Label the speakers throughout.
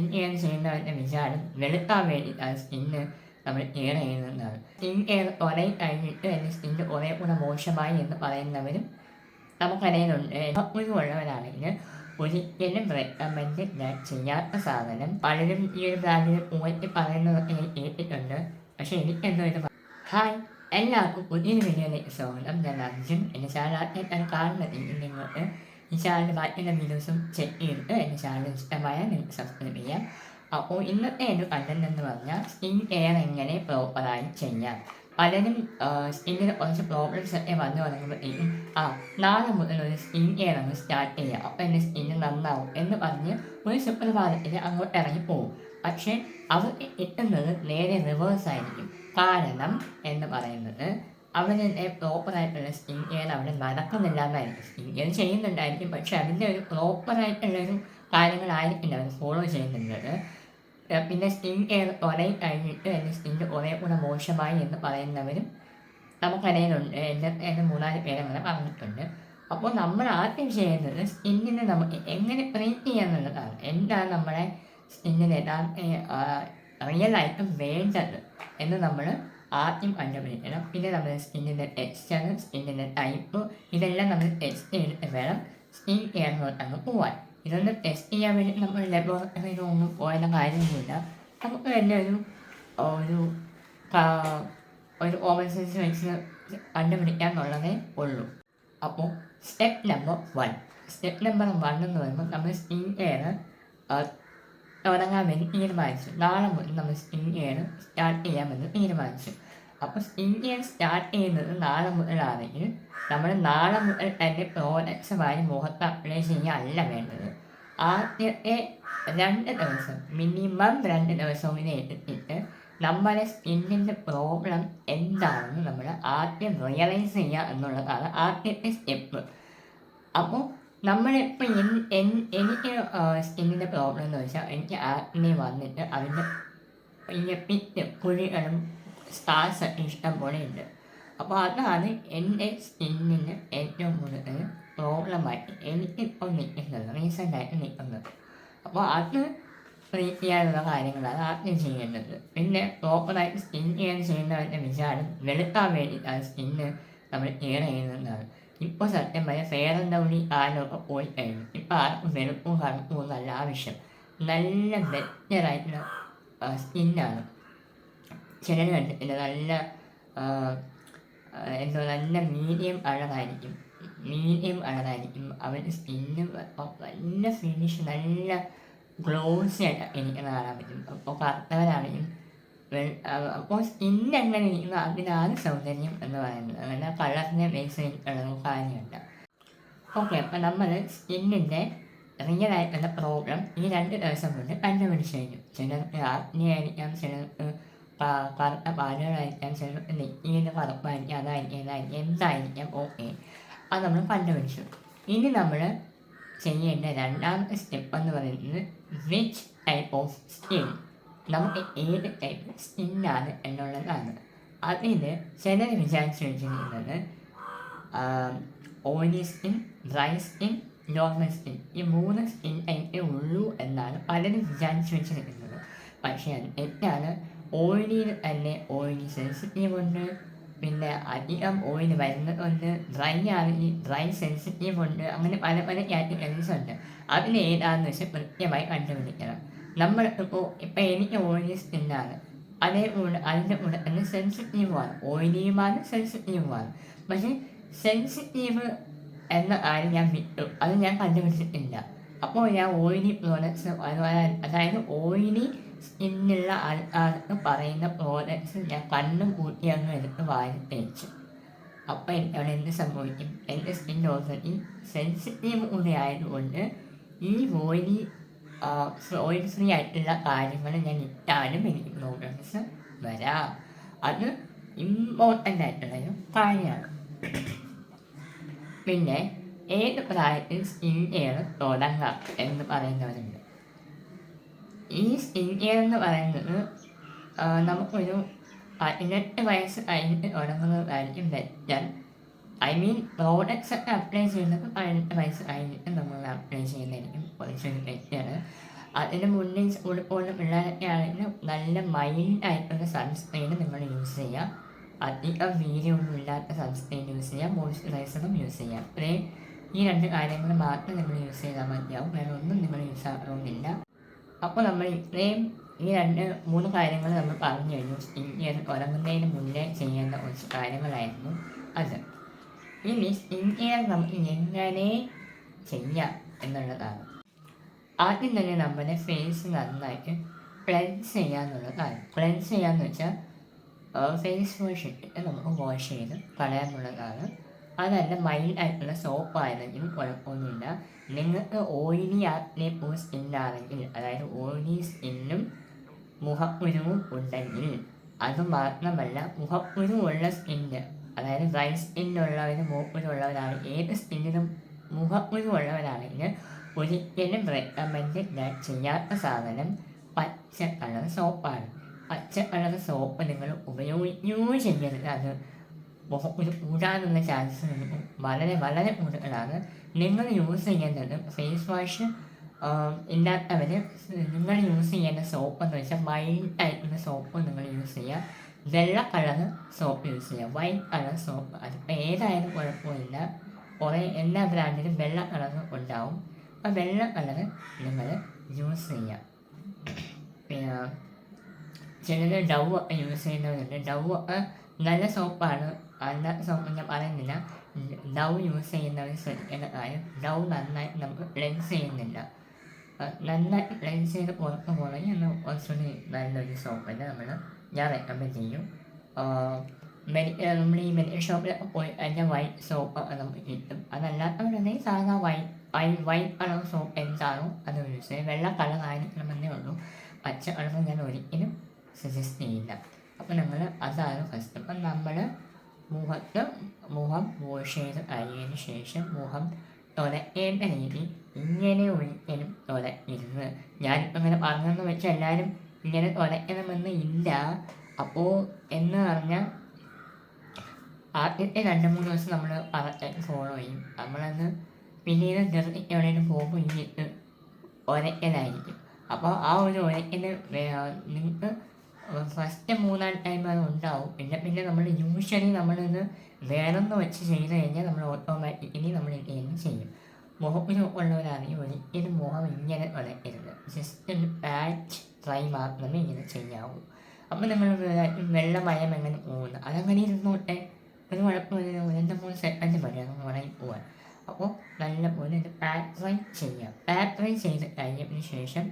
Speaker 1: Skin care ചെയ്യുന്നവരുടെ വിചാരം വെളുക്കാൻ വേണ്ടിയിട്ടാണ് സ്കിന്ന് നമ്മൾ കെയർ ചെയ്യുന്നതാണ് സ്കിൻ കെയർ കുറേ കഴിഞ്ഞിട്ട് എന്റെ സ്കിന്ന് കുറേ കൂടെ മോശമായി എന്ന് പറയുന്നവരും നമുക്കിടയിലുണ്ട് ഉള്ളവരാണെങ്കിൽ ഒരിക്കലും റെക്കമെൻഡ് ഞാൻ ചെയ്യാത്ത സാധനം. പലരും ഈ ഒരു ബ്രാൻഡിൽ പോയിട്ട് പറയുന്നതൊക്കെ ഞാൻ കേട്ടിട്ടുണ്ട്. പക്ഷെ എനിക്കെന്തോ ഇത് ഹായ് എല്ലാവർക്കും പുതിയൊരു വീഡിയോയിലേക്ക് സ്വാഗതം. ഞാൻ അർജുൻ. എന്റെ ചാനൽ കാണുന്നത്. നിങ്ങൾക്ക് ഈ ചാനൽ ബാക്കിയുള്ള വീഡിയോസും ചെക്ക് ചെയ്തിട്ട് എന്റെ ചാനൽ ഇഷ്ടമായ നിങ്ങൾക്ക് സബ്സ്ക്രൈബ് ചെയ്യാം അപ്പോൾ ഇന്നത്തെ എന്റെ കണ്ടന്റ് എന്ന് പറഞ്ഞാൽ സ്കിൻ കെയർ എങ്ങനെ പ്രോപ്പറായി ചെയ്യാം പലരും സ്കിന്നിന് കുറച്ച് പ്രോബ്ലംസ് ഒക്കെ വന്നു തുടങ്ങുമ്പോഴത്തേക്കും ആ നാളെ മുതൽ ഒരു സ്കിൻ കെയർ അങ്ങ് സ്റ്റാർട്ട് ചെയ്യാം അപ്പോൾ എന്റെ സ്കിന്ന് നന്നാവും എന്ന് പറഞ്ഞ് ഒരു സുപ്രഭാതത്തിൽ അങ്ങോട്ട് ഇറങ്ങി പോകും പക്ഷേ അവർ എത്തുന്നത് നേരെ റിവേഴ്സ് ആയിരിക്കും കാരണം എന്ന് പറയുന്നത് അവരുടെ പ്രോപ്പറായിട്ടുള്ള സ്കിൻ കെയർ അവിടെ നടക്കുന്നില്ല എന്നായിരിക്കും സ്കിൻ കെയർ ചെയ്യുന്നുണ്ടായിരിക്കും പക്ഷെ അതിന്റെ ഒരു പ്രോപ്പറായിട്ടുള്ളൊരു കാര്യങ്ങളായിരിക്കില്ല അവർ ഫോളോ ചെയ്യുന്നുള്ളത് പിന്നെ സ്കിൻ കെയർ കുറേ കഴിഞ്ഞിട്ട് എന്റെ സ്കിൻ കുറേ കൂടെ മോശമായി എന്ന് പറയുന്നവരും നമുക്കിടയിലുണ്ട് എന്റെ എന്റെ മൂന്നാൽ പേരങ്ങനെ പറഞ്ഞിട്ടുണ്ട്. അപ്പോൾ നമ്മൾ ആദ്യം ചെയ്യുന്നത് സ്കിന്നിനെ നമുക്ക് എങ്ങനെ ട്രീറ്റ് ചെയ്യാന്നുള്ളതാണ്. എന്താണ് നമ്മുടെ സ്കിന്നിന് യഥാർത്ഥ ആയിട്ട് വേണ്ടത് എന്ന് നമ്മൾ ആദ്യം കണ്ടുപിടിക്കണം. പിന്നെ നമ്മൾ സ്കിന്നിന്റെ ടെക്സ്ചർ സ്കിന്നിന്റെ ടൈപ്പ് ഇതെല്ലാം നമ്മൾ ടെസ്റ്റ് ചെയ്തിട്ട് വേണം സ്കിൻ കെയറിലോട്ടങ്ങ് പോവാൻ. ഇതൊന്നും ടെസ്റ്റ് ചെയ്യാൻ വേണ്ടി നമ്മൾ ലബോറട്ടറിയിലൊന്നും പോയുള്ള കാര്യമൊന്നുമില്ല. നമുക്ക് തന്നെ ഒരു ഒരു ഒരു ഓവൻ സെൻസ് വെച്ച് കണ്ടുപിടിക്കാന്നുള്ളതേ ഉള്ളൂ. അപ്പോൾ step number one step number one എന്ന് പറയുമ്പോൾ നമ്മൾ സ്കിൻ കെയർ തുടങ്ങാൻ വേണ്ടി തീരുമാനിച്ചു നാളെ മുതൽ നമ്മൾ കെയർ സ്റ്റാർട്ട് ചെയ്യാമെന്ന് തീരുമാനിച്ചു അപ്പോൾ കെയർ സ്റ്റാർട്ട് ചെയ്യുന്നത് നാളെ മുതലാണെങ്കിൽ നമ്മൾ നാളെ മുതൽ തന്നെ പ്രോഡക്ട്സ് മുഖത്ത് അപ്ലൈ ചെയ്യാനല്ല വേണ്ടത്. ആദ്യത്തെ രണ്ട് ദിവസം മിനിമം രണ്ട് ദിവസം ഇതിനെ എടുത്തിട്ട് നമ്മുടെ സ്കിന്നിന്റെ പ്രോബ്ലം എന്താണെന്ന് നമ്മൾ ആദ്യം റിയലൈസ് ചെയ്യുക എന്നുള്ളതാണ് ആദ്യത്തെ സ്റ്റെപ്പ് അപ്പോൾ നമ്മളിപ്പോൾ എനിക്ക് സ്കിന്നിന്റെ പ്രോബ്ലം എന്ന് വെച്ചാൽ എനിക്ക് ആക്നെ വന്നിട്ട് അതിന്റെ ഈ പിറ്റ് കുഴികളും സ്റ്റാർസ് ഒക്കെ ഇഷ്ടം പോലെ ഉണ്ട്. അപ്പോൾ അതാണ് എന്റെ സ്കിന്നിന് ഏറ്റവും കൂടുതൽ പ്രോബ്ലമായിട്ട് എനിക്കിപ്പോൾ നിൽക്കുന്നത് റീസെന്റായിട്ട് നിൽക്കുന്നത്. അപ്പോൾ അത് ട്രീറ്റ് ചെയ്യാനുള്ള കാര്യങ്ങളാണ് ആദ്യം ചെയ്യേണ്ടത്. പിന്നെ പ്രോപ്പറായിട്ട് സ്കിൻ കെയർ ചെയ്യുന്നവരുടെ വിചാരം വെളുക്കാൻ വേണ്ടിയിട്ടാണ് സ്കിന്ന് നമ്മൾ കെയർ ചെയ്യുന്നതാണ് ഇപ്പോൾ സത്യം ഫെയർ ആൻഡ് ലവ്ലി കാലമൊക്കെ പോയി കഴിഞ്ഞു. ഇപ്പോൾ ആർക്കും വെളുപ്പും നല്ല ആവശ്യം. നല്ല ബെറ്ററായിട്ടുള്ള സ്കിന്നാണ്. ചിലർ കണ്ടിട്ടില്ല നല്ല എന്തോ നല്ല മീഡിയം അഴകായിരിക്കും മീഡിയം അഴകായിരിക്കും അവരുടെ സ്കിന്ന് നല്ല ഫിനിഷ് നല്ല ഗ്ലോസി ആയിട്ട് എനിക്ക് കാണാൻ പറ്റും. അപ്പോൾ കറുത്തവരാണെങ്കിലും അപ്പോൾ എങ്ങനെ ഇരിക്കുന്നു അതിനാണ് സൗന്ദര്യം എന്ന് പറയുന്നത്. അങ്ങനെ കളറിനെ ബേസ് ചെയ്തിട്ടുള്ള കാര്യമുണ്ട് ഓക്കെ അപ്പം നമ്മൾ സ്കിന്നിന്റെ റിയൽ ആയിട്ടുള്ള പ്രോബ്ലം ഈ രണ്ട് ദിവസം കൊണ്ട് കണ്ടുപിടിച്ച് കഴിഞ്ഞു ചിലർക്ക് ആഗ്നി ആയിരിക്കാം ചിലർക്ക് കറുത്ത പാലുകളായിരിക്കാം ചിലർക്ക് നെറ്റിയിൽ കറുപ്പായിരിക്കാം അതായിരിക്കാം ഇതായിരിക്കാം എന്തായിരിക്കാം ഓക്കെ. അത് നമ്മൾ കണ്ടുപിടിച്ചു. ഇനി നമ്മൾ ചെയ്യേണ്ട രണ്ടാമത്തെ സ്റ്റെപ്പ് എന്ന് പറയുന്നത് വിച്ച് ടൈപ്പ് ഓഫ് സ്കിൻ നമുക്ക് ഏത് ടൈപ്പ് സ്കിന്നാണ് എന്നുള്ളതാണ്. അതിന് ചിലർ വിചാരിച്ചു വെച്ചിരിക്കുന്നത് oily skin dry skin normal skin ഈ മൂന്ന് സ്കിൻ ടൈപ്പേ ഉള്ളൂ എന്നാണ് പലരും വിചാരിച്ചു വെച്ചിരിക്കുന്നത്. പക്ഷേ അത് തെറ്റാണ് ഓയിലിൽ തന്നെ ഓയിലി സെൻസിറ്റീവ് ഉണ്ട്. പിന്നെ അധികം ഓയിൽ വരുന്നതുണ്ട് ഡ്രൈ ആണെങ്കിൽ ഡ്രൈ സെൻസിറ്റീവ് ഉണ്ട്. അങ്ങനെ പല പല കാറ്റഗറീസ് ഉണ്ട്. അതിന് ഏതാണെന്ന് വെച്ചാൽ കൃത്യമായി കണ്ടുപിടിക്കണം. നമ്മൾ ഇപ്പോൾ ഇപ്പം എനിക്ക് ഓയിലി സ്കിന്നാണ് അതേപോലെ അതിന്റെ കൂടെ തന്നെ സെൻസിറ്റീവുമാണ് ഓയിലിയുമാണ് സെൻസിറ്റീവുമാണ് പക്ഷേ സെൻസിറ്റീവ് എന്ന കാര്യം ഞാൻ വിട്ടു. അത് ഞാൻ കണ്ടുപിടിച്ചിട്ടില്ല. അപ്പോൾ ഞാൻ ഓയിലി പ്രോഡക്ട്സ് അതായത് ഓയിലി സ്കിന്നുള്ള ആൾക്കാർക്ക് പറയുന്ന പ്രോഡക്ട്സ് ഞാൻ കണ്ണും കൂട്ടി അങ്ങ് എടുത്ത് വായി തേച്ചു. അപ്പോൾ എനിക്ക് അവിടെ എന്ത് സംഭവിക്കും? എന്റെ സ്കിൻ ഓൾറെഡി സെൻസിറ്റീവ് കൂടെ ആയതുകൊണ്ട് ഈ ഓയിലി ഫ്രീ ആയിട്ടുള്ള കാര്യങ്ങൾ ഞാൻ ഇട്ടാലും എനിക്ക് പ്രോബ്ലംസ് വരാം. അത് ഇമ്പോർട്ടന്റ് ആയിട്ടുള്ളൊരു കാര്യമാണ്. പിന്നെ ഏത് പ്രായത്തിൽ സ്കിൻ കെയർ തുടങ്ങാം എന്ന് പറയുന്നവരുണ്ട്. ഈ സ്കിൻ കെയർ എന്ന് പറയുന്നത് നമുക്കൊരു പതിനെട്ട് വയസ്സ് കഴിഞ്ഞിട്ട് തുടങ്ങുന്നതായിരിക്കും ബെറ്റർ ഐ മീൻ പ്രോഡക്ട്സ് ഒക്കെ അപ്ലൈ ചെയ്യുന്നത് പതിനെട്ട് വയസ്സ് കഴിഞ്ഞിട്ട് നമ്മൾ അപ്ലൈ ചെയ്യുന്നതായിരിക്കും. പോലീസ് തെറ്റാണ് അതിന് മുന്നേ സ്കൂളിൽ പോകുന്ന പിള്ളേരൊക്കെ ആണെങ്കിൽ നല്ല മൈൽഡ് ആയിട്ടുള്ള സൺസ്ക്രീൻ നിങ്ങൾ യൂസ് ചെയ്യുക അധികം വീര്യമൊന്നും ഇല്ലാത്ത സൺസ്ക്രീൻ യൂസ് ചെയ്യുക മോയ്സ്ചറൈസറും യൂസ് ചെയ്യുക അത്രയും ഈ രണ്ട് കാര്യങ്ങൾ മാത്രം നിങ്ങൾ യൂസ് ചെയ്താൽ മതിയാവും. വേറെ ഒന്നും നിങ്ങൾ യൂസ് ആകണമെന്നില്ല അപ്പോൾ നമ്മൾ ഇത്രയും ഈ രണ്ട് മൂന്ന് കാര്യങ്ങൾ നമ്മൾ പറഞ്ഞു കഴിഞ്ഞു. സ്കിൻ ഉറങ്ങുന്നതിന് മുന്നേ ചെയ്യേണ്ട കുറച്ച് കാര്യങ്ങളായിരുന്നു. അത്. ഇനി ഇങ്ങനെ നമുക്ക് എങ്ങനെ ചെയ്യാം എന്നുള്ളതാണ്. ആദ്യം തന്നെ നമ്മുടെ ഫേസ് നന്നായിട്ട് ക്ലെൻസ് കാര്യം. ക്ലെൻസ് ചെയ്യാന്ന് വെച്ചാൽ ഫേസ് വാഷ് ഇട്ടിട്ട് നമുക്ക് വാഷ് ചെയ്ത് കളയാന്നുള്ളതാണ് അതല്ല മൈൽഡ് ആയിട്ടുള്ള സോപ്പ് ആയിരുന്നെങ്കിലും കുഴപ്പമൊന്നുമില്ല. നിങ്ങൾക്ക് ഓയിലി ആക്നെ പോ സ്കിന്നാണെങ്കിൽ അതായത് ഓയിലി സ്കിന്നും മുഖക്കുരുവും ഉണ്ടെങ്കിൽ അത് മാത്രമല്ല മുഖക്കുരുവുള്ള സ്കിന്ന് അതായത് ഡ്രൈ സ്കിന്നുള്ളവരും മുഖക്കുരുള്ളവരാണ് ഏത് സ്കിന്നിനും മുഖക്കുരുവുള്ളവരാണെങ്കിൽ ഒരിക്കലും റെക്കമെൻഡ് ഞാൻ ചെയ്യാത്ത സാധനം പച്ച കളർ സോപ്പാണ്. പച്ച കളർ സോപ്പ് നിങ്ങൾ ഉപയോഗിക്കുകയും ചെയ്യരുത്. അത് മുഖക്കുരു കൂടാനുള്ള ചാൻസ് വളരെ വളരെ കൂടുതലാണ്. നിങ്ങൾ യൂസ് ചെയ്യേണ്ടത് ഫേസ് വാഷ് ഇല്ലാത്തവർ നിങ്ങൾ യൂസ് ചെയ്യേണ്ട സോപ്പ് എന്ന് വെച്ചാൽ മൈൽഡ് ആയിട്ടുള്ള സോപ്പ് നിങ്ങൾ യൂസ് ചെയ്യുക. വെള്ള കളർ സോപ്പ് യൂസ് ചെയ്യുക വൈറ്റ് കളർ സോപ്പ് അതിപ്പോൾ ഏതായാലും കുഴപ്പമില്ല. കുറേ എല്ലാ ബ്രാൻഡിലും വെള്ള കളർ ഉണ്ടാവും. അപ്പോൾ വെള്ള കളർ നിങ്ങൾ യൂസ് ചെയ്യുക പിന്നെ ചിലർ ഡവ് ഒക്കെ യൂസ് ചെയ്യുന്നവരുണ്ട്. ഡവ് ഒക്കെ നല്ല സോപ്പാണ് നല്ല സോപ്പ് ഞാൻ പറയുന്നില്ല. ഡവ് യൂസ് ചെയ്യുന്നവർ ശ്രദ്ധിക്കേണ്ട കാര്യം ഡവ് നന്നായി നമുക്ക് ക്ലെൻസ് ചെയ്യുന്നില്ല. നന്നായി ക്ലെൻസ് ചെയ്ത് പുറത്ത് പോകണമെങ്കിൽ ഒന്ന് കുറച്ചുകൂടി നല്ലൊരു സോപ്പല്ല നമ്മൾ ഞാൻ റെക്കമെൻഡ് ചെയ്യും മെഡി നമ്മൾ ഈ മെഡിക്കൽ ഷോപ്പിൽ പോയി അതിന്റെ വൈറ്റ് സോപ്പ് നമുക്ക് കിട്ടും അതല്ലാത്തവരുണ്ടെങ്കിൽ സാധാ white I white colour soap എന്താണോ അത് യൂസ് ചെയ്യും വെള്ള കളർ ആയിരിക്കണമെന്നേ ഉള്ളൂ പച്ച കളർ ഞാൻ ഒരിക്കലും സജസ്റ്റ് ചെയ്യില്ല അപ്പോൾ നമ്മൾ അതാണ് ഫസ്റ്റ് അപ്പം നമ്മൾ മുഖത്ത് മുഖം വാഷ് ചെയ്ത് കഴിഞ്ഞതിന് ശേഷം മുഖം തുലക്കേണ്ട രീതി ഇങ്ങനെ ഒരിക്കലും തുലക്കരുത് ഞാനിപ്പോൾ ഇങ്ങനെ പറഞ്ഞെന്ന് വെച്ചാൽ എല്ലാവരും ഇങ്ങനെ ഒലയ്ക്കണമെന്ന് ഇല്ല. അപ്പോൾ എന്ന് പറഞ്ഞാൽ ആദ്യത്തെ രണ്ട് മൂന്ന് ദിവസം നമ്മൾ പറഞ്ഞിട്ട് ഫോളോ ചെയ്യും നമ്മളന്ന് പിന്നീട് നിർത്തി എവിടെയെങ്കിലും പോകുമ്പോൾ ഇങ്ങിട്ട് ഒരക്കലായിരിക്കും അപ്പോൾ ആ ഒരു ഒരക്കൽ നിങ്ങൾക്ക് ഫസ്റ്റ് മൂന്നാൽ ടൈം അത് ഉണ്ടാവും. പിന്നെ പിന്നെ നമ്മൾ യൂഷ്വലി നമ്മളിത് വേറൊന്ന് വെച്ച് ചെയ്ത് കഴിഞ്ഞാൽ നമ്മൾ ഓട്ടോമാറ്റിക്കലി നമ്മൾ ഇങ്ങനെ ചെയ്യും. മുഖത്തിന് ഉള്ളവരാണെങ്കിൽ ഒരിക്കലും മുഖം ഇങ്ങനെ ഒരക്കരുത് ജസ്റ്റ് ഒരു പാച്ച് ട്രൈ മാത്രമേ ഇങ്ങനെ ചെയ്യാവൂ അപ്പോൾ നമ്മൾ വെള്ളമയം എങ്ങനെ പോകുന്നു അതങ്ങനെ ഇരുന്നോട്ടെ ഒരു കുഴപ്പമില്ല രണ്ട് മൂന്ന് സെക്കൻഡ് മതി അത് ഉണങ്ങി പോവാൻ അപ്പോൾ നല്ല പോലെ ഇത് പാറ്ററൈ ചെയ്യാം പാറ്ററൈ ചെയ്ത് കഴിഞ്ഞതിന് ശേഷം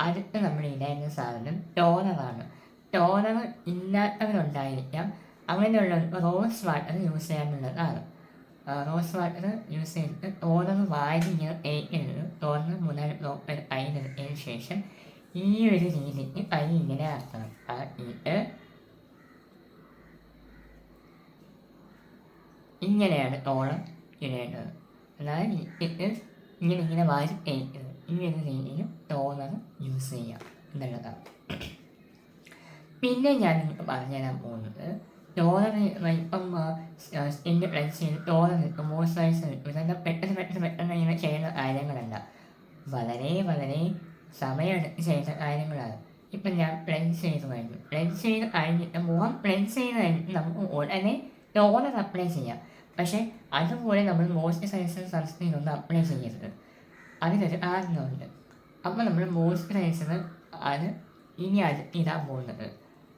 Speaker 1: അടുത്ത് നമ്മൾ ഇടേണ്ട സാധനം ടോണറാണ് ടോണർ ഇല്ലാത്തവരുണ്ടായിരിക്കാം അങ്ങനെയുള്ള റോസ് വാട്ടർ യൂസ് ചെയ്യാനുള്ളതാണ് റോസ് വാട്ടർ യൂസ് ചെയ്തിട്ട് ടോണർ വാരി ഇങ്ങനെ തേക്കരുത് ടോണർ മുതൽ കയ്യിലെടുത്തതിന് ശേഷം ഈ ഒരു രീതിക്ക് കൈ ഇങ്ങനെ ആക്കണം. ആക്കിയിട്ട് ഇങ്ങനെയാണ് തോളം ഇടേണ്ടത്. എന്നാൽ ഇങ്ങനെ ഇങ്ങനെ വാരി തേക്കുന്നത് ഒരു രീതിയിൽ ടോണർ യൂസ് ചെയ്യാം എന്നുള്ളതാണ്. പിന്നെ ഞാൻ പറഞ്ഞു തരാൻ പോകുന്നത് ടോണർ ഇപ്പം എന്റെ നിൽക്കും മോയ്സ്ചറൈസർ നിൽക്കും ഇതെല്ലാം പെട്ടെന്ന് പെട്ടെന്ന് പെട്ടെന്ന് ഇങ്ങനെ ചെയ്യുന്ന കാര്യങ്ങളല്ല. വളരെ വളരെ സമയമെടുത്ത് ചെയ്ത കാര്യങ്ങളാണ്. ഇപ്പം ഞാൻ ക്ലെൻസ് ചെയ്ത് കഴിഞ്ഞു ക്ലെൻസ് ചെയ്ത് കഴിഞ്ഞിട്ട് മുഖം ക്ലെൻസ് ചെയ്ത് കഴിഞ്ഞിട്ട് നമുക്ക് ഉടനെ ടോണർ അപ്ലൈ ചെയ്യാം. പക്ഷേ അതുപോലെ നമ്മൾ മോയ്സ്ചറൈസർ സൺസ്ക്രീൻ ഒന്നും അപ്ലൈ ചെയ്യരുത്. അതിനൊരു കാരണമുണ്ട്. അപ്പോൾ നമ്മൾ മോയ്സ്ചറൈസർ ആണ് ഇനി അത് ഇടാൻ പോകുന്നത്.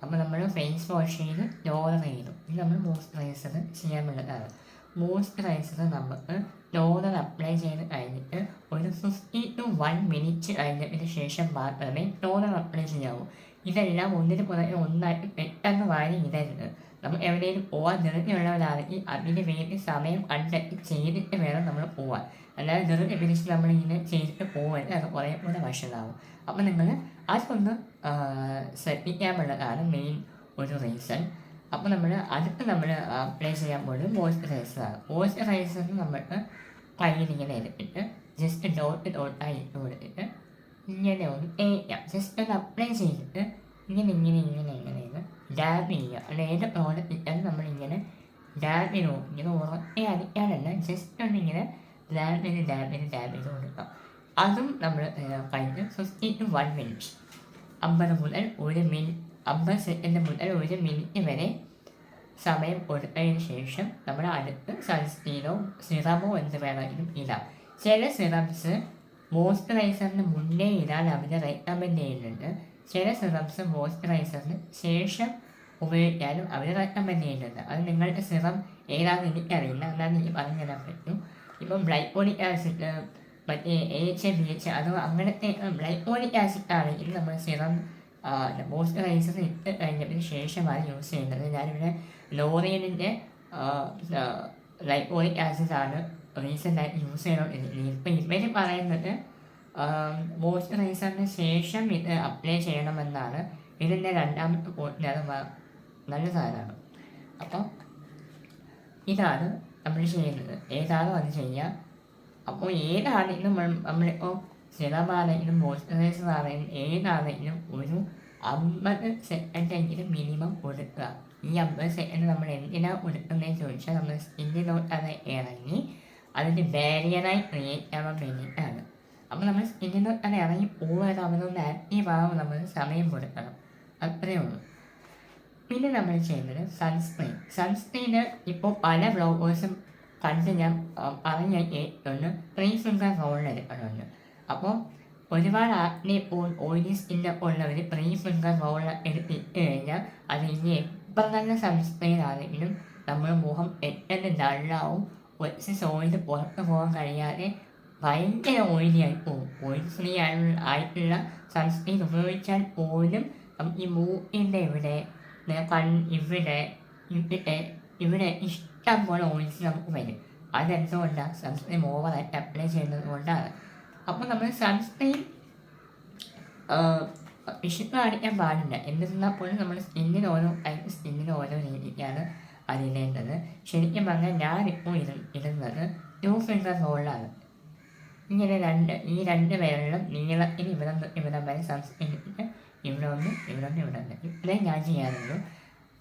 Speaker 1: അപ്പോൾ നമ്മൾ ഫേസ് വാഷ് ചെയ്ത് ടോണർ ചെയ്തു. ഇത് നമ്മൾ മോയ്സ്ചറൈസർ വേണ്ടതാണ്. മോയ്സ്ചറൈസർ നമുക്ക് ടോണർ അപ്ലൈ ചെയ്ത് കഴിഞ്ഞിട്ട് ഒരു ഫിഫ്റ്റി ടു വൺ മിനിറ്റ് കഴിഞ്ഞതിന് ശേഷം മാത്രമേ ടോണർ അപ്ലൈ ചെയ്യാവൂ. ഇതെല്ലാം ഒന്നിന് പുറകെ ഒന്നായിട്ട് പെട്ടെന്ന് വാരി ഇടരുത്. നമ്മൾ എവിടെയെങ്കിലും പോകാൻ നിറഞ്ഞുള്ളവരാണെങ്കിൽ അതിന് വേണ്ടി സമയം കണ്ടെത്തി ചെയ്തിട്ട് വേണം നമ്മൾ പോകാൻ അല്ലാതെ ധൃതി പിരിച്ച് നമ്മളിങ്ങനെ ചെയ്തിട്ട് പോകരുത് അത് കുറേ കൂടെ വഷളാവും അപ്പോൾ നിങ്ങൾ അതൊന്ന് ശ്രദ്ധിക്കാനുള്ളതാണ് മെയിൻ ഒരു റീസൺ അപ്പോൾ നമ്മൾ അടുത്ത് നമ്മൾ അപ്ലൈ ചെയ്യാൻ പോകുന്നത് മോയ്സ്ചറൈസറാണ് മോയ്സ്ചറൈസർ നമ്മൾക്ക് കയ്യിലിങ്ങനെ എടുത്തിട്ട് ജസ്റ്റ് ഡോട്ട് ഡോട്ടായി ഇട്ട് കൊടുത്തിട്ട് ഇങ്ങനെ ഒന്ന് ഏറ്റാം ജസ്റ്റ് ഒന്ന് അപ്ലൈ ചെയ്തിട്ട് ഇങ്ങനെ ഇങ്ങനെ ഇങ്ങനെ ഇങ്ങനെ ഡാബ് ചെയ്യുക. ഏത് പ്രോഡക്റ്റ് ഇട്ടാലും നമ്മളിങ്ങനെ ഡാബ് ചെയ്ത് നോക്കും. ഇങ്ങനെ ഉറക്കെ അടിക്കാനല്ല ജസ്റ്റ് ഒന്ന് ഇങ്ങനെ ഡാബ് ചെയ്ത് ഡാബ് ചെയ്ത് ഡാബ് ചെയ്ത് കൊടുക്കാം. അതും നമ്മൾ കഴിഞ്ഞ് ഫിഫ്റ്റി ടു വൺ മിനിറ്റ് അമ്പത് മുതൽ ഒരു മിനിറ്റ് അമ്പത് സെക്കൻഡ് മുതൽ ഒരു മിനിറ്റ് വരെ സമയം കൊടുത്തതിന് ശേഷം നമ്മൾ അടുത്ത് സൺസ്ക്രീനോ സിറമോ എന്ത് വേണമെങ്കിലും ഇടാം. ചില സിറംസ് മോയ്സ്ചറൈസറിന് മുന്നേ ഇടാൻ അവർ റെക്കമെൻഡ് ചെയ്യുന്നുണ്ട് ചില സിറംസ് മോയ്സ്ചറൈസറിന് ശേഷം ഉപയോഗിക്കാനും അവർ റെക്കമെൻഡ് ചെയ്യുന്നുണ്ട് അത് നിങ്ങളുടെ സിറം ഏതാണെന്ന് എനിക്കറിയില്ല എന്നാണ് എനിക്ക് പറഞ്ഞു തരാൻ പറ്റും. ഇപ്പം ബ്ലൈക്കോണിക് ആസിഡ് മറ്റേ എ എച്ച് ബി എച്ച് അത് അങ്ങനത്തെ ബ്ലൈക്കോണിക് ആസിഡ് ആണെങ്കിൽ നമ്മൾ സിറം മോയ്സ്ചറൈസർ ഇട്ട് കഴിഞ്ഞതിന് ശേഷമാണ് യൂസ് ചെയ്യുന്നത്. ഞാനിവിടെ ലോറിയലിന്റെ ലൈക്കോണിക് ആസിഡ് ആണ് റീസെന്റായിട്ട് യൂസ് ചെയ്യണം ഇപ്പം ഇവർ പറയുന്നത് മോയ്സ്ചറൈസറിന് ശേഷം ഇത് അപ്ലൈ ചെയ്യണമെന്നാണ്. ഇതിന്റെ രണ്ടാമത്തെ പോയിന്റ് അത് നല്ല സാധനമാണ്. അപ്പം ഇതാണ് നമ്മൾ ചെയ്യുന്നത്. ഏതാണോ അത് ചെയ്യുക അപ്പോൾ ഏതാണെങ്കിലും നമ്മൾ- നമ്മളിപ്പോൾ സിറമാണെങ്കിലും മോയ്സ്ചറൈസർ ആണെങ്കിലും ഏതാണെങ്കിലും ഒരു അമ്പത് സെക്കൻഡെങ്കിലും മിനിമം കൊടുക്കുക. ഈ അമ്പത് സെക്കൻഡ് നമ്മൾ എന്തിനാണ് കൊടുക്കുന്നതെന്ന് ചോദിച്ചാൽ നമ്മൾ സ്കിന്നിലോട്ട് അത് ഇറങ്ങി അതിന്റെ ബാരിയറായി ക്രിയേറ്റ് ആവാൻ വേണ്ടിയിട്ടാണ്. അപ്പോൾ നമ്മൾ സ്കിന്നിലോട്ട് അത് ഇറങ്ങി പോകാതെ അവനൊന്ന് ആക്റ്റീവ് ആവാൻ നമ്മൾ സമയം കൊടുക്കണം. അത്രയേ ഉള്ളൂ. പിന്നെ നമ്മൾ ചെയ്യുന്നത് സൺസ്ക്രീൻ സൺസ്ക്രീന് ഇപ്പോൾ പല ബ്ലോഗേഴ്സും കണ്ട് ഞാൻ പറഞ്ഞ് കേട്ടുണ്ട് ത്രീ ഫിംഗർ റോളിൽ എടുക്കണമെന്ന് അപ്പോൾ ഒരുപാട് ആക്നെ ഓയിലി ഇല്ല ഉള്ളവർ പ്രീ ഫിംഗർ റോളർ എടുത്തിട്ട് കഴിഞ്ഞാൽ അത് ഇനി എപ്പം തന്നെ സൺസ്ക്രീൻ ആണെങ്കിലും നമ്മുടെ മുഖം പെട്ടെന്ന് ഡള്ളാവും ഒച്ച ഓയിൽ പുറത്ത് പോകാൻ കഴിയാതെ ഭയങ്കര ഓയിലി ആയി പോകും ഓയിൽ ഫ്രീ ആയിട്ടുള്ള സൺസ്ക്രീൻ ഉപയോഗിച്ചാൽ പോലും നമുക്ക് ഈ മൂക്കിന്റെ ഇവിടെ. കൺ ഇവിടെ ഇവിടെ ഇവിടെ ഇഷ്ടം പോലെ ഓയിൽസ് നമുക്ക് വരും. അതെന്തുകൊണ്ടാണ് സൺസ്ക്രീൻ ഓവറായിട്ട് അപ്ലൈ ചെയ്യുന്നത് കൊണ്ടാണ്. അപ്പോൾ നമ്മൾ സൺസ്ക്രീൻ വിഷിപ്പ് കാണിക്കാൻ പാടില്ല. എന്നിരുന്നാൽ പോലും നമ്മൾ സ്കിന്നിന് ഓരോ ടൈപ്പ് സ്കിന്നിന് ഓരോ രീതിക്കാണ് അതിലേണ്ടത് ശരിക്കും പറഞ്ഞാൽ ഞാനിപ്പോൾ ഇരു ഇടുന്നത് ടു ഫിംഗർ റോളാണ് ഇങ്ങനെ രണ്ട് ഈ രണ്ട് പേരിലും നീളത്തിന് ഇവിടെ ഇവിടെ വരെ സൺസ്ക്രീൻ ഇട്ടിട്ട് ഇവിടെ ഒന്ന് ഇവിടെ ഒന്ന് ഇവിടെ ഒന്ന് ഇത്രയും ഞാൻ ചെയ്യാറുള്ളൂ.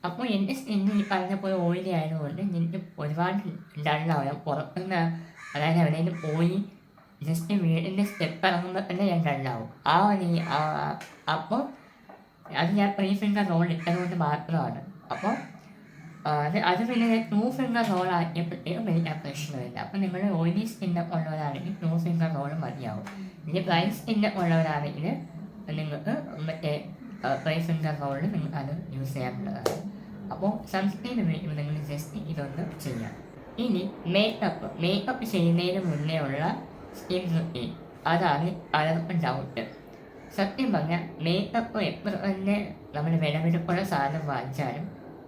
Speaker 1: അപ്പോൾ എന്റെ സ്കിന്ന് ഈ പറഞ്ഞ പോലെ ഓയിലി ആയതുകൊണ്ട് എനിക്ക് ഒരുപാട് ഡള്ളാവും പുറത്തുനിന്ന് അതായത് എവിടെയെങ്കിലും പോയി ജസ്റ്റ് വീടിന്റെ സ്റ്റെപ്പ് ഇറങ്ങുമ്പോൾ തന്നെ ഞാൻ ഡള്ളാവും ആ ആ- അപ്പോൾ അത് ഞാൻ ത്രീ ഫിംഗർ റോൾ ഇട്ടതുകൊണ്ട് മാത്രമാണ് അപ്പോൾ അത് അത് പിന്നെ ടൂ ഫിംഗർ റോൾ ആക്കിയപ്പോഴത്തേക്കും ആ പ്രശ്നമില്ല അപ്പോൾ നിങ്ങൾ ഓയിലി സ്കിന്ന് ഉള്ളവരാണെങ്കിൽ ടൂ ഫിംഗർ റോൾ മതിയാവും ഇനി ഡ്രൈ സ്കിന്ന് ഉള്ളവരാണെങ്കിൽ നിങ്ങൾക്ക് മറ്റേ ഡ്രൈ ഫിംഗർ റോളിൽ നിങ്ങൾ അത് യൂസ് ചെയ്യാനുള്ളതാണ് അപ്പോൾ സൺസ്ക്രീൻ ഉപയോഗിക്കുമ്പോൾ നിങ്ങൾ ജസ്റ്റ് ഇതൊന്ന് ചെയ്യാം ഇനി മേക്കപ്പ് മേക്കപ്പ് ചെയ്യുന്നതിന് മുന്നേ ഉള്ള റുട്ടീൻ അതാണ് ഡൗട്ട് സത്യം പറഞ്ഞാൽ മേക്കപ്പ് എപ്പോൾ തന്നെ നമ്മൾ വിലപിടിപ്പുള്ള സാധനം വാങ്ങിച്ചാലും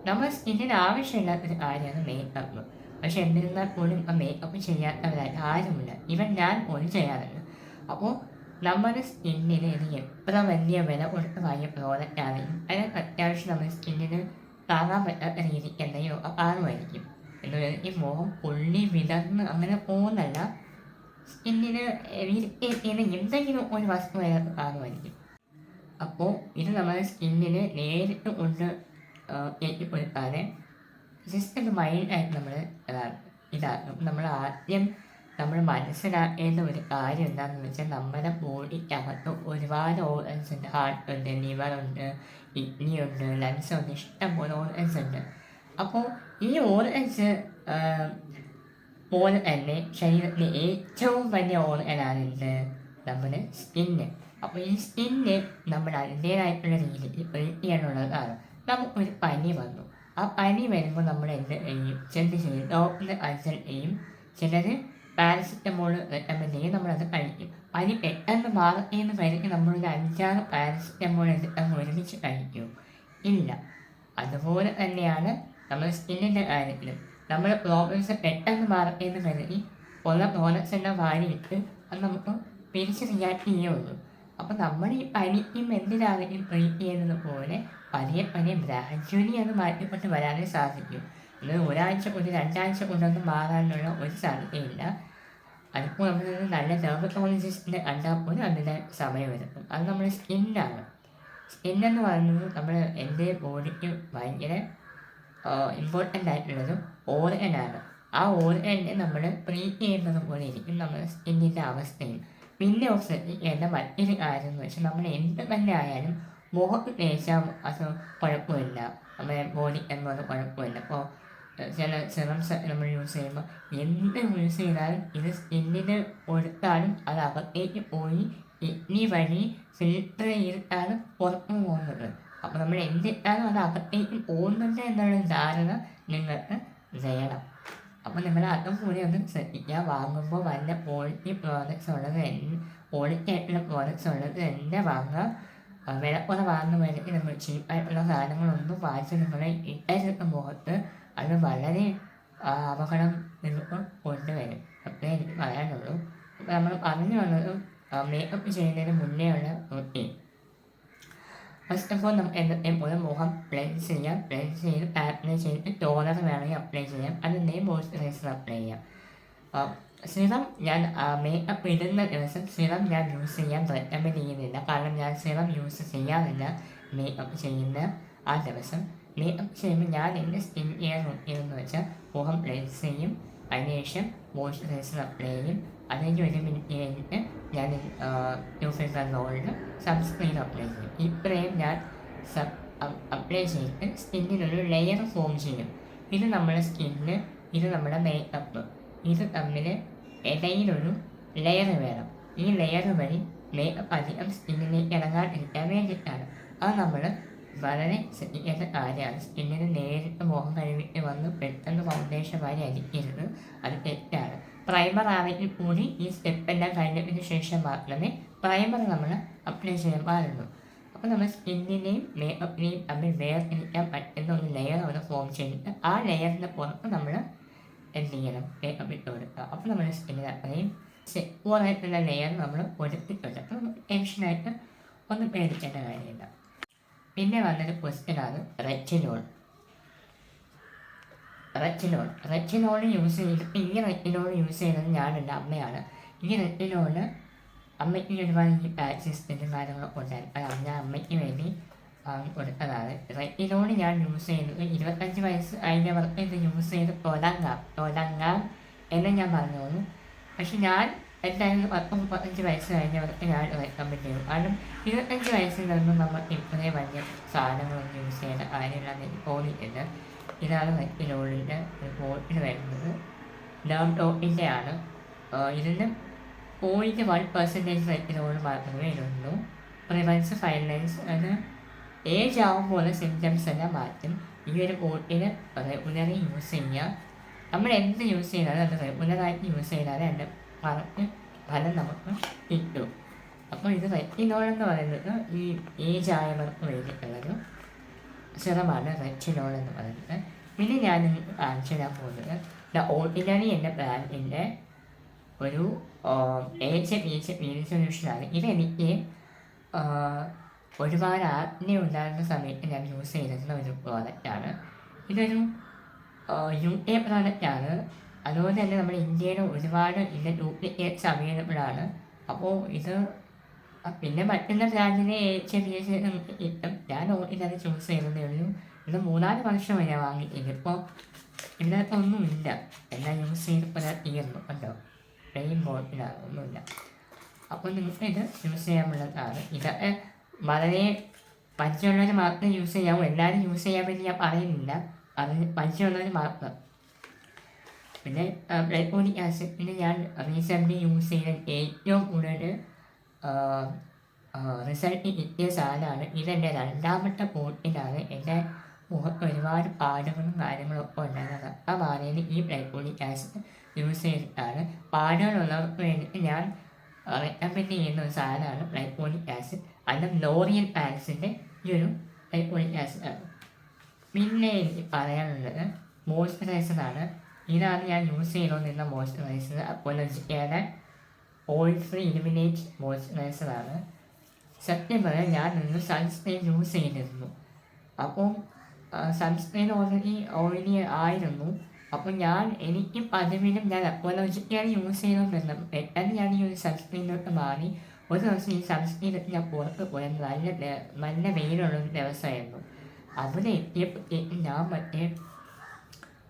Speaker 1: നമ്മുടെ സ്കിന്നിന് ആവശ്യമില്ലാത്തൊരു കാര്യമാണ് മേക്കപ്പ്. പക്ഷെ എന്നിരുന്നാൽ പോലും ആ മേക്കപ്പ് ചെയ്യാത്തവരായിട്ട് ആരുമില്ല. ഇവൻ ഞാൻ പോലും ചെയ്യാറുണ്ട് അപ്പോൾ നമ്മുടെ സ്കിന്നിന് ഇത് എത്ര വലിയ വില കൊടുത്ത് വാങ്ങിയ പ്രോഡക്റ്റ് ആണെങ്കിലും അതിന് അത്യാവശ്യം നമ്മുടെ സ്കിന്നിന് താങ്ങാൻ പറ്റാത്ത രീതിക്ക് എന്തെങ്കിലും കാണുമായിരിക്കും എന്ന് പറയുന്നത് ഈ മുഖം പുള്ളി വിതർന്ന് അങ്ങനെ പോകുന്നല്ല സ്കിന്നിന് എന്തെങ്കിലും ഒരു വസ്തു അതിനകത്ത് കാണുമായിരിക്കും അപ്പോൾ ഇത് നമ്മുടെ സ്കിന്നിന് നേരിട്ട് കൊണ്ട് കെട്ടിക്കൊടുക്കാതെ ജസ്റ്റ് ഒരു മൈൻഡായിട്ട് നമ്മൾ ഇതാക്കും. നമ്മൾ ആദ്യം നമ്മൾ മനസ്സിലാക്കേണ്ട ഒരു കാര്യം എന്താണെന്ന് വെച്ചാൽ നമ്മുടെ ബോഡിക്കകത്ത് ഒരുപാട് ഓർഗൻസ് ഉണ്ട്. ഹാർട്ട് ഉണ്ട് ലിവർ ഉണ്ട് കിഡ്നി ഉണ്ട് ലങ്സ് ഉണ്ട് ഇഷ്ടംപോലെ ഓർഗൻസ് ഉണ്ട്. അപ്പോൾ ഈ ഓർഗൻസ് പോലെ തന്നെ ശരീരത്തിലെ ഏറ്റവും വലിയ ഓർഗനാണ് എന്ത് നമ്മുടെ സ്കിന്ന് അപ്പോൾ ഈ സ്കിന്ന് നമ്മൾ അതിന്റേതായിട്ടുള്ള രീതിയിൽ ട്രീറ്റ് ചെയ്യാനുള്ളതാണ് നമുക്കൊരു പനി വന്നു. ആ പനി വരുമ്പോൾ നമ്മൾ എന്ത് ചെയ്യും? ചെന്ന് ചെയ്യും ഡോക്ടറിന് കൺസൾട്ട് ചെയ്യും. ചിലർ പാരസിറ്റമോൾ റെക്കമെൻഡ് ചെയ്യും നമ്മളത് കഴിക്കും. പനി പെട്ടെന്ന് മാറുകയെന്ന് കഴിക്കും നമ്മളൊരു അഞ്ചാറ് പാരസിറ്റമോൾ എടുത്തങ്ങ് ഒരുമിച്ച് കഴിക്കും. ഇല്ല. അതുപോലെ തന്നെയാണ് നമ്മുടെ സ്കിന്നിന്റെ കാര്യത്തിലും. നമ്മൾ പ്രോബ്ലംസ് പെട്ടെന്ന് മാറട്ടേന്ന് കരുതി ഉള്ള പ്രോബ്ലംസ് എല്ലാം വാരിയിട്ട് അത് നമുക്ക് പിരിച്ച് റിയാക്ട് ചെയ്യുള്ളൂ അപ്പോൾ നമ്മൾ ഈ പനിക്കും എന്തിനാണെങ്കിലും ട്രീറ്റ് ചെയ്യുന്നത് പോലെ പതിയെ പനി ഗ്രാജുവലി അത് മാറ്റപ്പെട്ട് വരാനേ സാധിക്കും. ഇത് ഒരാഴ്ച കൊണ്ട് രണ്ടാഴ്ച കൊണ്ടൊന്നും മാറാനുള്ള ഒരു സാധ്യതയില്ല. അതിപ്പോൾ നമ്മൾ നല്ല ഡെർമറ്റോളജിസ്റ്റിനെ കണ്ടാൽ പോലും അതിന് സമയമെടുക്കും അത് നമ്മുടെ സ്കിന്നാണ് സ്കിന്നെന്ന് പറയുന്നത് നമ്മൾ എന്റെ ബോഡിക്ക് ഭയങ്കര ഇമ്പോർട്ടന്റ് ആയിട്ടുള്ളതും ആണ്. ആ ഓർഗനെ നമ്മൾ ട്രീറ്റ് ചെയ്യുന്നത് പോലെ ഇരിക്കും നമ്മൾ സ്കിന്നിന്റെ അവസ്ഥയും. പിന്നെ ശ്രദ്ധിക്കേണ്ട മറ്റൊരു കാര്യം എന്ന് വെച്ചാൽ നമ്മൾ എന്ത് തന്നെ ആയാലും മുഖത്ത് തേച്ചാൽ അത് കുഴപ്പമില്ല. നമ്മുടെ ബോഡി എന്നത് കുഴപ്പമില്ല. അപ്പോൾ ചില സിറംസ് നമ്മൾ യൂസ് ചെയ്യുമ്പോൾ എന്ത് യൂസ് ചെയ്താലും ഇത് സ്കിന്നിന് കൊടുത്താലും അത് അകത്തേക്ക് പോയി കിഡ്നി വഴി ഫിൽട്ടർ ചെയ്തിട്ടാണ് പുറത്തു പോകുന്നത്. അപ്പോൾ നമ്മൾ എന്തിട്ടാലും അത് അകത്തേക്ക് പോകുന്നുണ്ട് എന്നുള്ള ധാരണ? നിങ്ങൾക്ക് ചെയ്യണം അപ്പോൾ നിങ്ങൾ അതും കൂടി ഒന്ന് ശ്രദ്ധിക്കുക. വാങ്ങുമ്പോൾ വല്ല ക്വാളിറ്റി പ്രോഡക്റ്റ്സ് ഉള്ളത് ക്വാളിറ്റി ആയിട്ടുള്ള പ്രോഡക്റ്റ്സ് ഉള്ളത് തന്നെ വാങ്ങുക? വില കുറവാണെന്ന് വേണമെങ്കിൽ നമ്മൾ ചീപ്പായിട്ടുള്ള സാധനങ്ങളൊന്നും വാങ്ങിച്ച് നിങ്ങളെ ഇട്ട മുഖത്ത് അത് വളരെ അപകടം നിങ്ങൾക്ക് കൊണ്ടുവരും. അത്രേ എനിക്ക് പറയാനുള്ളൂ. അപ്പോൾ നമ്മൾ പറഞ്ഞു വന്നത് മേക്കപ്പ് ചെയ്യുന്നതിന് മുന്നേ ഉള്ള റൊട്ടീൻ ഫസ്റ്റ് ഓഫ് ഓൾ നമുക്ക് എന്തൊക്കെ പോലെ മുഖം പ്ലേ ചെയ്യാം പ്ലേ ചെയ്ത് അപ്ലൈ ചെയ്തിട്ട് ടോണർ വേണമെങ്കിൽ അപ്ലൈ ചെയ്യാം അതിന്റെ മോയ്സ്ചറൈസർ അപ്ലൈ ചെയ്യാം. സിറം ഞാൻ മേക്കപ്പ് ഇടുന്ന ദിവസം സിറം ഞാൻ യൂസ് ചെയ്യാൻ റെക്കമെൻഡ് ചെയ്യുന്നില്ല കാരണം ഞാൻ സിറം യൂസ് ചെയ്യാറില്ല. മേക്കപ്പ് ചെയ്യുന്ന ആ ദിവസം മേക്കപ്പ് ചെയ്യുമ്പോൾ ഞാൻ എന്റെ സ്കിൻ കെയർ നോക്കിയതെന്ന് വെച്ചാൽ മുഖം പ്ലേസ് ചെയ്യും. അതിനുശേഷം മോയ്സ്ചറൈസർ അപ്ലൈ ചെയ്യും. അതിന് ഒരു മിനിറ്റ് കഴിഞ്ഞിട്ട് ഞാൻ ന്യൂസ് റോളിൽ സൺസ്ക്രീൻ അപ്ലൈ ചെയ്യും. ഇത്രയും ഞാൻ അപ്ലൈ ചെയ്തിട്ട് സ്കിന്നിനൊരു ലെയർ ഫോം ചെയ്യും. ഇത് നമ്മുടെ സ്കിന്ന് ഇത് നമ്മുടെ മേക്കപ്പ് ഇത് തമ്മിൽ ഇടയിലൊരു ലെയർ വേണം. ഈ ലെയർ വഴി മേക്കപ്പ് അധികം സ്കിന്നിലേക്ക് ഇറങ്ങാതിരിക്കാൻ വേണ്ടിയിട്ടാണ്. അത് നമ്മൾ വളരെ ശ്രദ്ധിക്കേണ്ട കാര്യമാണ്. സ്കിന്നിന് നേരിട്ട് മുഖം കഴുകിയിട്ട് വന്ന് പെട്ടെന്ന് ഫൗണ്ടേഷൻ വാരി അരിക്കരുത്. അത് തെറ്റാണ്. പ്രൈമർ ആണെങ്കിൽ കൂടി ഈ സ്റ്റെപ്പ് എല്ലാം കഴിഞ്ഞതിന് ശേഷം മാത്രമേ പ്രൈമർ നമ്മൾ അപ്ലൈ ചെയ്യാൻ പാടുള്ളൂ. അപ്പോൾ നമ്മൾ സ്കിന്നിനെയും മേക്കപ്പിനെയും തമ്മിൽ വേർതിരിക്കാൻ പറ്റുന്ന ഒരു ലെയർ അവിടെ ഫോം ചെയ്തിട്ട് ആ ലെയറിന്റെ പുറത്ത് നമ്മൾ എന്ത് ചെയ്യണം? മേക്കപ്പ് ഇട്ട് കൊടുക്കുക. അപ്പോൾ നമ്മുടെ സ്കിന്നിൽ അത്രയും സെക്യൂറായിട്ടുള്ള ലെയർ നമ്മൾ കൊടുത്തിട്ടുണ്ട് അപ്പോൾ നമുക്ക് ടെൻഷനായിട്ട് ഒന്നും പേടിക്കേണ്ട കാര്യമില്ല. പിന്നെ വന്നൊരു ക്വസ്റ്റ്യനാണ് റെറ്റിനോൾ റെറ്റിനോൾ. റെറ്റിനോൾ യൂസ് ചെയ്തിട്ട് ഈ റെറ്റിനോൾ യൂസ് ഞാൻ എന്റെ അമ്മയാണ്. ഈ റെറ്റിനോൾ അമ്മയ്ക്ക് ഒരുപാട് ഈ പാച്ചിസ്റ്റും കാര്യങ്ങളൊക്കെ ഉണ്ടായിരുന്നു. അത് ഞാൻ അമ്മയ്ക്ക് വേണ്ടി വാങ്ങി കൊടുത്തതാണ് റെറ്റിനോൾ ഞാൻ യൂസ് ചെയ്യുന്നത് ഇരുപത്തഞ്ച് വയസ്സ് കഴിഞ്ഞവർക്ക് ഇത് യൂസ് ചെയ്ത് തുടങ്ങാം തുടങ്ങാം എന്ന് ഞാൻ പറഞ്ഞോളൂ പക്ഷെ ഞാൻ എന്തായാലും പത്ത് മുപ്പത്തഞ്ച് വയസ്സ് കഴിഞ്ഞവർക്ക് ഞാൻ റെക്കമെൻഡ് ചെയ്യും കാരണം ഇരുപത്തഞ്ച് വയസ്സിൽ നിന്നും നമ്മൾ ഇപ്പോഴേ വലിയ സാധനങ്ങളൊന്നും യൂസ് ചെയ്യേണ്ട കാര്യമില്ലാന്ന് എനിക്ക് തോന്നിയിട്ടുണ്ട് ഇതാണ് ലോണിന്റെ പോയിന്റ് വരുന്നത്. ഡൗൺ ടോപ്പിന്റെ ആണ് ഇതിന് പോയിന്റ് വൺ പെർസെന്റേജ് റെറ്റിനോൾ മാത്രമേ ഇടുള്ളൂ പ്രിവൻസ് ഫൈനലൈസ് അത് ഏജ് ആകുമ്പോൾ സിംറ്റംസ് എല്ലാം മാറ്റും. ഈ ഒരു കോട്ടിന് റെഗുലറി യൂസ് ചെയ്യുക നമ്മൾ എന്ത് യൂസ് ചെയ്താലും അത് റെഗുലറായിട്ട് യൂസ് ചെയ്താലേ അതിന്റെ കറക്റ്റ് ഫലം നമുക്ക് കിട്ടും. അപ്പോൾ ഇത് റെറ്റിനോൾ എന്ന് പറയുന്നത് ഈ ഏജ് ആയവർക്ക് വേണ്ടിയിട്ടുള്ളൊരു സിറമാണ് റെറ്റിനോൾ എന്ന് പറയുന്നത്. പിന്നെ ഞാൻ കാണിച്ചു തരാൻ പോകുന്നത് ദ ഓർഡിനറി എന്ന ബ്രാൻഡിന്റെ ഒരു ഏജ് പീച്ച് പീൽ സൊല്യൂഷനാണ് ഇതെനിക്ക് ഒരുപാട് ആജ്ഞ ഉണ്ടാകുന്ന സമയത്ത് ഞാൻ യൂസ് ചെയ്തിരുന്ന ഒരു പ്രോഡക്റ്റാണ് ഇതൊരു യു എ പ്രോഡക്റ്റാണ് അതുപോലെ തന്നെ നമ്മുടെ ഇന്ത്യയിൽ ഒരുപാട് ഇതിന്റെ ഡ്യൂപ്ലിക്കേറ്റ്സ് അവൈലബിൾ ആണ് അപ്പോൾ ഇത് പിന്നെ മറ്റുള്ള ബ്രാൻഡിനെ ചെറിയ കിട്ടും ഞാൻ ഓർഡിനറി ചൂസ് ചെയ്യുന്നതേ ഉള്ളൂ. ഇത് മൂന്നാൽ വർഷമായി ഞാൻ വാങ്ങി. ഇതിപ്പോൾ ഇതിനകത്ത് ഒന്നുമില്ല. എല്ലാം യൂസ് ചെയ്തപ്പോൾ തീർന്നു. കണ്ടോ? പ്ലെയിൻ ബോട്ടിലാണ് ഒന്നുമില്ല. അപ്പോൾ നിങ്ങൾക്ക് ഇത് യൂസ് ചെയ്യാനുള്ളതാണ്. ഇതൊക്കെ വളരെ പഞ്ചമുള്ളവർ മാത്രമേ യൂസ് ചെയ്യാവൂ. എല്ലാവരും യൂസ് ചെയ്യാൻ വേണ്ടി ഞാൻ പറയുന്നില്ല. അത് പഞ്ചമുള്ളവർ മാത്രം. പിന്നെ ബ്ലൈക്കോണിക് പിന്നെ ഞാൻ റീസെന്റ് യൂസ് ചെയ്ത ഏറ്റവും കൂടുതൽ റിസൾട്ട് കിട്ടിയ സാധനമാണ് ഇതെന്റെ രണ്ടാമത്തെ പോട്ടിലാണ് എന്റെ മുഖത്ത് ഒരുപാട് പാടുകളും കാര്യങ്ങളും ഒക്കെ ഉണ്ടായിരുന്നത്. ആ പാടയിൽ ഈ ബ്ലൈക്കോണിക് ആസിഡ് യൂസ് ചെയ്തിട്ടാണ്. പാടുകളുള്ളവർക്ക് വേണ്ടിയിട്ട് ഞാൻ റെക്കമെൻഡ് ചെയ്യുന്ന ഒരു സാധനമാണ് ബ്ലൈക്കോണിക് ആസിഡ്. അല്ല ലോറിയൽ പാൻസിന്റെ ഈ ഒരു ബ്ലൈക്കോണിക് ആസിഡ് ആണ്. പിന്നെ എനിക്ക് പറയാനുള്ളത് മോയ്സ്ചറൈസറാണ്. ഇതാണ് ഞാൻ യൂസ് ചെയ്തുകൊണ്ടിരുന്ന മോയ്സ്ചറൈസർ. അപ്പോൾ ഓയിൽ ഫ്രീ ഇലിമിനേറ്റ് മോയ്സ്ചറൈസറാണ് സത്യം പറയാൻ ഞാൻ ഇന്ന് സൺസ്ക്രീൻ യൂസ് ചെയ്തിരുന്നു. അപ്പോൾ സൺസ്ക്രീൻ ഓൾറെഡി ഓയിലി ആയിരുന്നു. അപ്പോൾ ഞാൻ എനിക്ക് പതിവിലും ഞാൻ അപ്പോളജിക്കാണ് യൂസ് ചെയ്തുകൊണ്ടിരുന്നത് പെട്ടെന്ന് ഞാൻ ഈ ഒരു സൺസ്ക്രീനിലോട്ട് മാറി. ഒരു ദിവസം ഈ സൺസ്ക്രീനിൽ ഞാൻ പുറത്ത് പോയത് നല്ല നല്ല വെയിലുള്ള ഒരു ദിവസമായിരുന്നു. അവിടെ എത്തിയപ്പോഴത്തേക്കും ഞാൻ മറ്റേ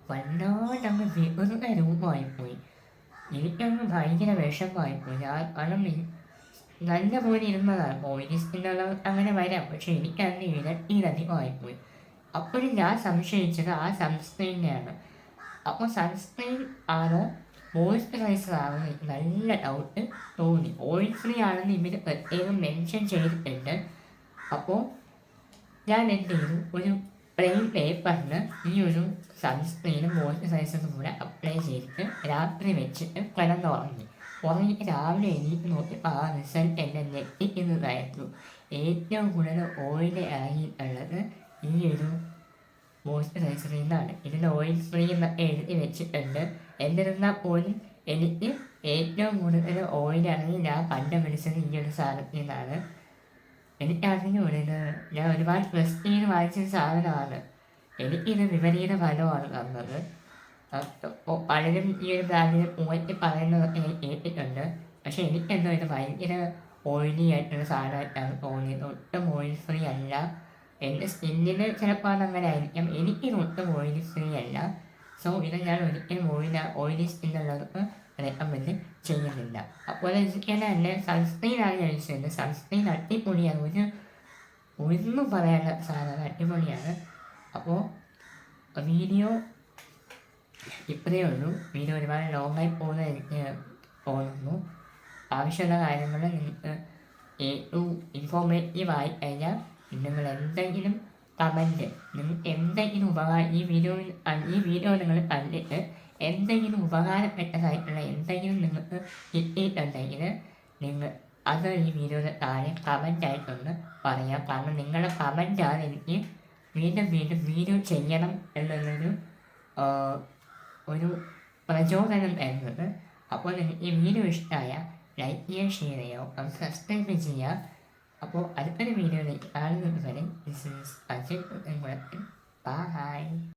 Speaker 1: വല്ലാണ്ടങ്ങ് വെറുതെ രൂപമായിപ്പോയി എനിക്കങ്ങ് ഭയങ്കര വിഷമമായിപ്പോയി. ഞാൻ കാരണം നല്ല പോലെ ഇരുന്നതാണ് ഓയിലി സ്കിന്നുള്ള അങ്ങനെ വരാം. പക്ഷെ എനിക്കന്ന് ഇരട്ടിയിലധികമായിപ്പോയി അപ്പോഴും ഞാൻ സംശയിച്ചത് ആ സൺസ്ക്രീനിനെയാണ്. അപ്പോൾ സൺസ്ക്രീൻ ആണോ? മോയ്സ്ചറൈസർ ആണോ എന്ന് എനിക്ക് നല്ല ഡൗട്ട് തോന്നി. ഓയിൽ ഫ്രീ ആണെന്ന് ഇവർ പ്രത്യേകം മെൻഷൻ ചെയ്തിട്ടുണ്ട്. അപ്പോൾ ഞാൻ എന്ത് ഒരു പ്ലെയിൻ പേപ്പറിൽ ഈ ഒരു സൺസ്ക്രീനും മോയ്സ്ചറൈസറും കൂടെ അപ്ലൈ ചെയ്തിട്ട് രാത്രി വെച്ചിട്ട് കിടന്നുറങ്ങി. ഉറങ്ങി രാവിലെ എണീറ്റ് നോക്കിയപ്പോൾ ആ റിസൾട്ട് എന്നെ ഞെട്ടിക്കുന്നതായിരുന്നു ഏറ്റവും കൂടുതൽ ഓയിൽ ആയിട്ടുള്ളത് ഈ ഒരു മോയ്സ്ചറൈസറിൽ നിന്നാണ്. ഇതിൽ ഓയിൽ ഫ്രീ എന്നൊക്കെ എഴുതി വെച്ചിട്ടുണ്ട്. എന്നിരുന്നാൽ പോലും എനിക്ക് ഏറ്റവും കൂടുതൽ ഓയിൽ ഇറങ്ങി ഞാൻ കണ്ടുപിടിച്ചത് ഈ ഒരു സാധനത്തിൽ നിന്നാണ് എനിക്കറിഞ്ഞൂടെ ഇത് ഞാൻ ഒരുപാട് ട്രസ്റ്റ് ചെയ്ത് വാങ്ങിച്ച സാധനമാണ്. എനിക്കിത് വിപരീത ഫലമാണ് തന്നത്. അപ്പോൾ പലരും ഈ ഒരു ബ്രാൻഡിനെ പോയിട്ട് പറയുന്നത് കേട്ടിട്ടുണ്ട്. പക്ഷെ എനിക്കെന്തോ ഇത് ഭയങ്കര ഓയിലി ആയിട്ടുള്ള സാധനമായിട്ടാണ് തോന്നിയത്. ഒട്ടും ഓയിൽ ഫ്രീ അല്ല. എന്റെ സ്കിന്നിന് ചിലപ്പോൾ അതങ്ങനെ ആയിരിക്കാം എനിക്കിത് ഒട്ടും ഓയിലി ഫ്രീ അല്ല. സോ ഇത് ഞാൻ ഒരിക്കലും ഓയില ഓയിലി സ്കിന്നുള്ളവർക്ക് റെക്കമെൻഡ് ചെയ്യുന്നില്ല അപ്പോൾ എനിക്ക് തന്നെ ഞാൻ യൂസ് ചെയ്യുന്നത് സൺസ്ക്രീൻ അടിപൊളിയാണ്. ഒരു ഒന്നും പറയാനുള്ള സാധനം അടിപൊളിയാണ്. അപ്പോൾ വീഡിയോ ഇപ്പോഴേ ഉള്ളൂ. വീഡിയോ ഒരുപാട് ലോങ്ങായി പോകുന്ന എനിക്ക് തോന്നുന്നു. ആവശ്യമുള്ള കാര്യങ്ങൾ നിങ്ങൾക്ക് ഇൻഫോർമേറ്റീവ് ആയി കഴിഞ്ഞാൽ നിങ്ങൾ എന്തെങ്കിലും കമന്റ് നിങ്ങൾക്ക് എന്തെങ്കിലും ഉപകാരം ഈ വീഡിയോ ഈ വീഡിയോ നിങ്ങൾ കണ്ടിട്ട് എന്തെങ്കിലും ഉപകാരപ്പെട്ടതായിട്ടുള്ള എന്തെങ്കിലും നിങ്ങൾക്ക് കിട്ടിയിട്ടുണ്ടെങ്കിൽ നിങ്ങൾ അത് ഈ വീഡിയോയുടെ താഴെ കമന്റായിട്ടൊന്ന് പറയാം. കാരണം നിങ്ങളുടെ കമന്റാണ് എനിക്ക് വീണ്ടും വീണ്ടും വീഡിയോ ചെയ്യണം എന്നുള്ളൊരു ഒരു പ്രചോദനം തരുന്നത്. അപ്പോൾ നിങ്ങൾക്ക് ഈ വീഡിയോ ഇഷ്ടമായ ലൈക്ക് ചെയ്യുക ഷെയർ ചെയ്യുക സബ്സ്ക്രൈബ് ചെയ്യുക. അപ്പോൾ അടുത്തൊരു വീഡിയോയിലേക്ക് കാണുന്നത് വരെ ദിസ് ഈസ് ബൈ